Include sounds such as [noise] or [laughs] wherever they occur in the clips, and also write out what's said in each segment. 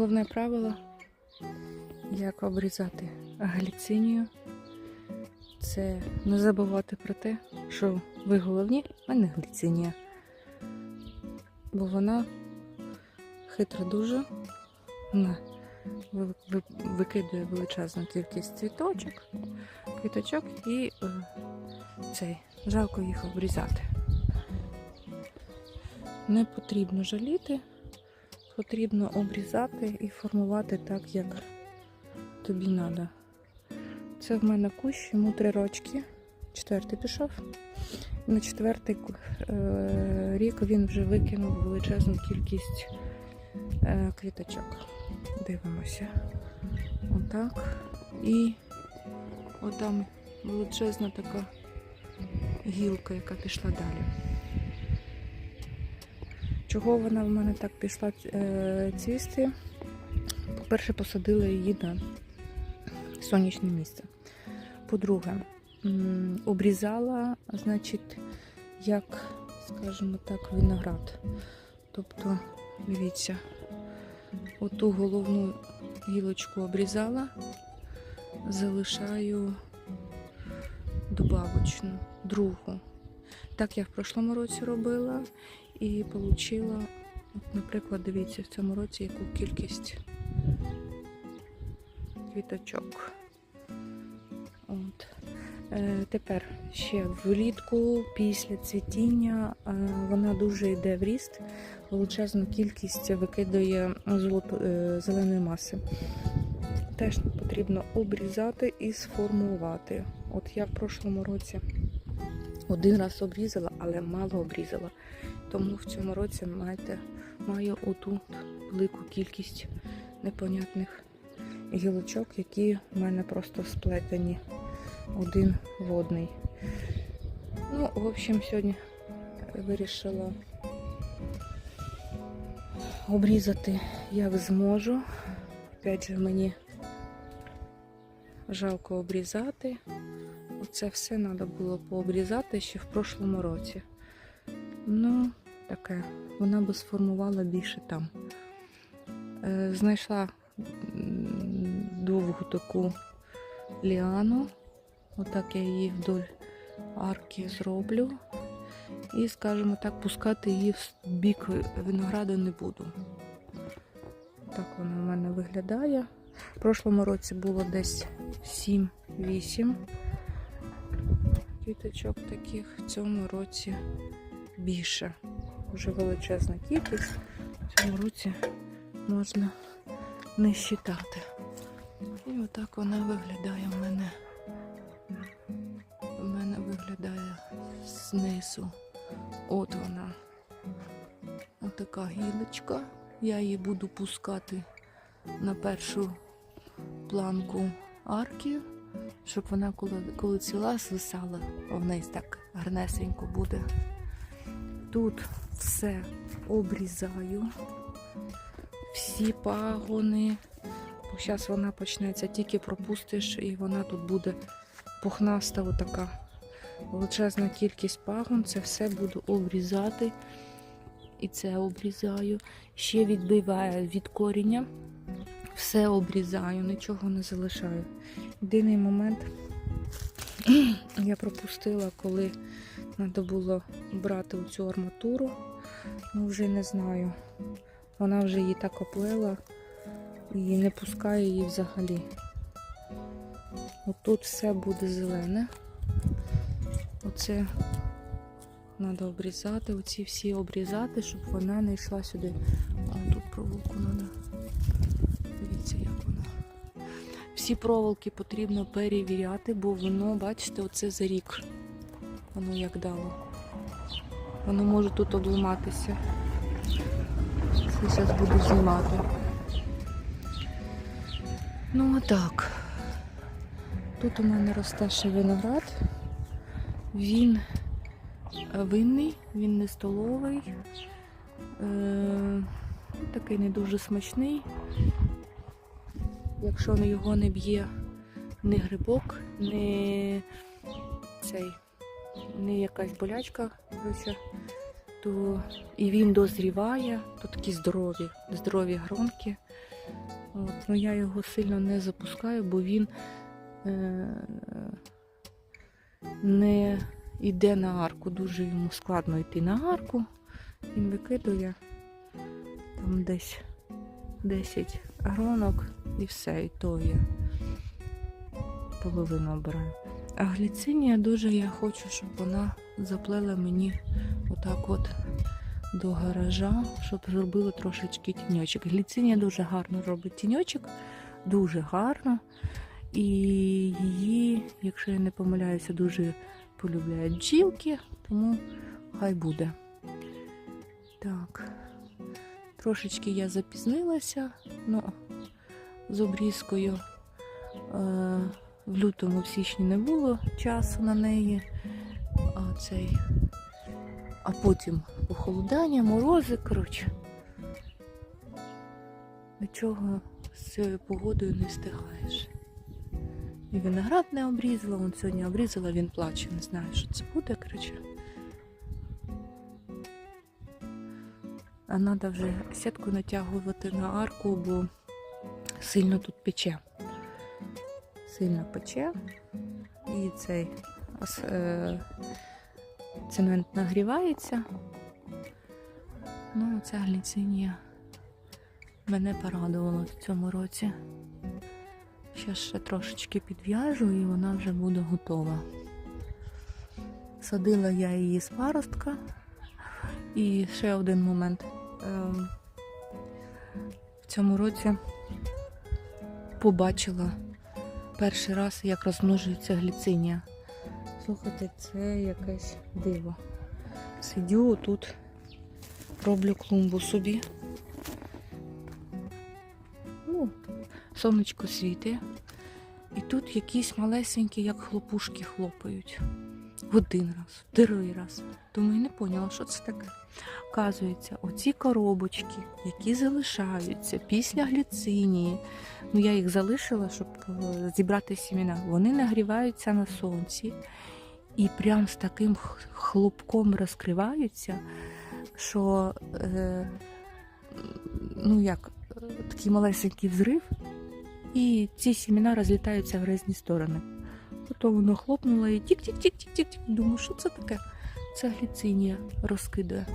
Головне правило, як обрізати гліцинію, це не забувати про те, що ви головні, а не гліцинія. Бо вона хитра дуже, вона ви- ви- викидує величезну кількість цвіточок, квіточок і е, цей, жалко їх обрізати. Не потрібно жаліти, потрібно обрізати і формувати так, як тобі треба. Це в мене кущ, йому три рочки. Четвертий пішов. На четвертий е, рік він вже викинув величезну кількість е, квіточок. Дивимося. Отак. І отам величезна така гілка, яка пішла далі. Чого вона в мене так пішла е, цвісти? По-перше, посадила її на сонячне місце. По-друге, обрізала, значить, як, скажімо так, виноград. Тобто, дивіться, оту головну гілочку обрізала, залишаю добавочну, другу. Так я в прошлому році робила і отримала, наприклад, дивіться, в цьому році яку кількість квіточок. От. Е, тепер ще влітку, після цвітіння, е, вона дуже йде в ріст, величезну кількість викидає е, зеленої маси. Теж потрібно обрізати і сформувати. От я в прошлому році один раз обрізала, але мало обрізала. Тому в цьому році маєте, маю оту велику кількість непонятних гілочок, які в мене просто сплетені один в одний. Ну, в общем, сьогодні вирішила обрізати як зможу. Опять же, мені жалко обрізати. Оце все треба було пообрізати ще в прошлому році. Ну, таке, вона би сформувала більше там. Е, знайшла довгу таку ліану. Отак я її вдоль арки зроблю. І, скажімо так, пускати її в бік винограду не буду. Так вона в мене виглядає. В прошлому році було десь 7-8 квіточок таких. В цьому році більше. Вже величезна кількість. В цьому році можна не считати. І отак вона виглядає в мене. У мене виглядає знизу. От вона. Отака гілочка. Я її буду пускати на першу планку арки, щоб вона коли, коли ціла звисала, вниз так гарнесенько буде. Тут все обрізаю, всі пагони. Бо зараз вона почнеться, тільки пропустиш, і вона тут буде пухнаста, отака величезна кількість пагон. Це все буду обрізати. І це обрізаю. Ще відбиваю від коріння. Все обрізаю, нічого не залишаю. Єдиний момент [clears throat] я пропустила, коли треба було брати цю арматуру. Ну, вже не знаю. Вона вже її так оплела і не пускає її взагалі. Отут все буде зелене. Оце треба обрізати, оці всі обрізати, щоб вона не йшла сюди. А тут проволоку треба. Дивіться, як вона. Всі проволоки потрібно перевіряти, бо воно, бачите, оце за рік. Воно як дало. Воно може тут обламатися. Це зараз буду знімати. Ну отак. Тут у мене росте ще виноград. Він е, винний, він не столовий. Е, такий не дуже смачний. Якщо його не б'є ні грибок, ні цей, ні якась болячка, то і він дозріває, то такі здорові, здорові гронки. От, ну я його сильно не запускаю, бо він е, не йде на арку. Дуже йому складно йти на арку. Він викидує там десь 10 гронок і все, і то я половину обираю. А гліцинія дуже я хочу, щоб вона заплела мені отак от до гаража, щоб зробила трошечки тіньочок. Гліцинія дуже гарно робить тіньочок, дуже гарно. І її, якщо я не помиляюся, дуже полюбляють бджілки, тому хай буде. Так, трошечки я запізнилася ну, з обрізкою. Е, в лютому, в січні не було часу на неї. А цей. А потім похолодання, морози, коротше. Нічого з цією погодою не встигаєш. І виноград не обрізала, он сьогодні обрізала, він плаче, не знаю, що це буде, коротше. А треба вже сітку натягувати на арку, бо сильно тут пече. Сильно пече. І цей е, цемент нагрівається. Ну, ця гліцинія мене порадувала в цьому році. Зараз ще трошечки підв'яжу і вона вже буде готова. Садила я її з паростка. І ще один момент. Ем, В цьому році побачила перший раз, як розмножується гліцинія. Слухайте, це якесь диво. Сидю тут, роблю клумбу собі. О, сонечко світить. І тут якісь малесенькі, як хлопушки хлопають. Один раз, другий раз. Тому і не поняла, що це таке. Оказується, оці коробочки, які залишаються після гліцинії, ну я їх залишила, щоб е, зібрати сімена, вони нагріваються на сонці і прям з таким хлопком розкриваються, що е, ну як, е, такий малесенький взрив, і ці сімена розлітаються в різні сторони. Потім воно хлопнуло і тік-тік-тік-тік-тік. Думаю, що це таке? Це гліцинія розкидає.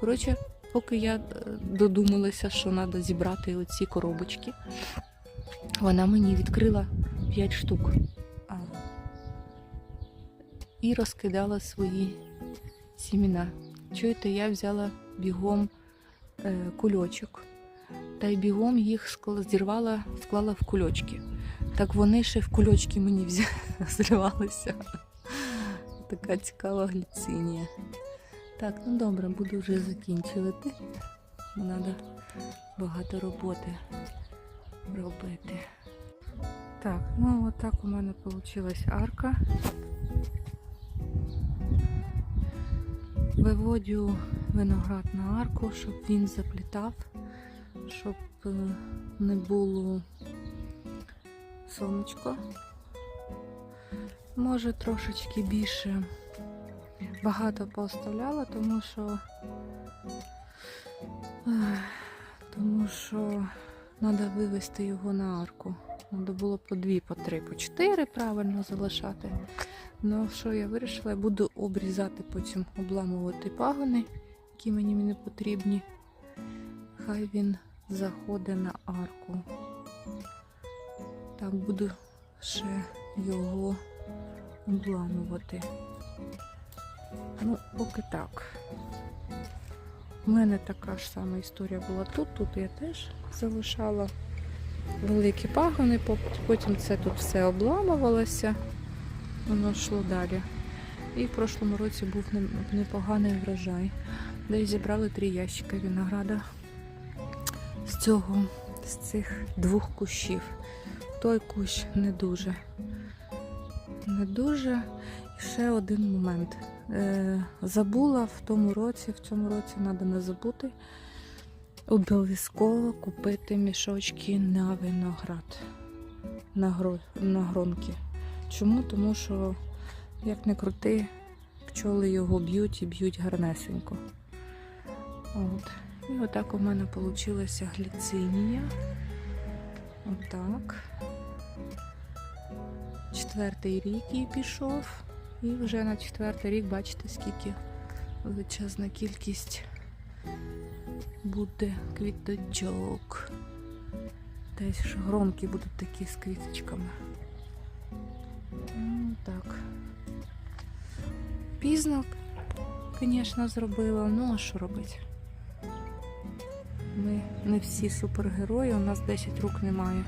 Коротше, поки я е, додумалася, що треба зібрати оці коробочки, вона мені відкрила 5 штук і розкидала свої сімена. Чуєте, я взяла бігом е, кульочок та й бігом їх зірвала, склала в кульочки. Так вони ще в кульочки мені зривалися. [laughs] Така цікава гліцинія. Так, ну добре, буду вже закінчувати. Треба багато роботи робити. Так, ну отак у мене вийшла арка. Виводю виноград на арку, щоб він заплітав, щоб е, не було сонечко. Може трошечки більше багато поставляла, тому що тому що треба вивести його на арку. Треба було по дві, по три, по чотири правильно залишати. Ну, що я вирішила, я буду обрізати потім, обламувати пагони, які мені не потрібні. Хай він заходить на арку. Так, буду ще його обламувати. Ну, поки так. У мене така ж сама історія була тут. Тут я теж залишала великі пагони, потім це тут все обламувалося, воно йшло далі. І в прошлому році був непоганий врожай. Десь зібрали три ящика винограда з цього, з цих двох кущів. Той кущ не дуже. Не дуже. І ще один момент. Е, забула в тому році, в цьому році треба не забути. Обов'язково купити мішочки на виноград, на, гро, на гронки. Чому? Тому що, як не крути, пчоли його б'ють і б'ють гарнесенько. От. І отак у мене вийшла гліцинія. Отак. Четвертий рік їй пішов. І вже на четвертий рік бачите, скільки величезна кількість буде квіточок. Десь ж громкі будуть такі з квіточками. Ну, так. Пізно, звісно, зробила, ну а що робити? Ми не всі супергерої, у нас 10 рук немає.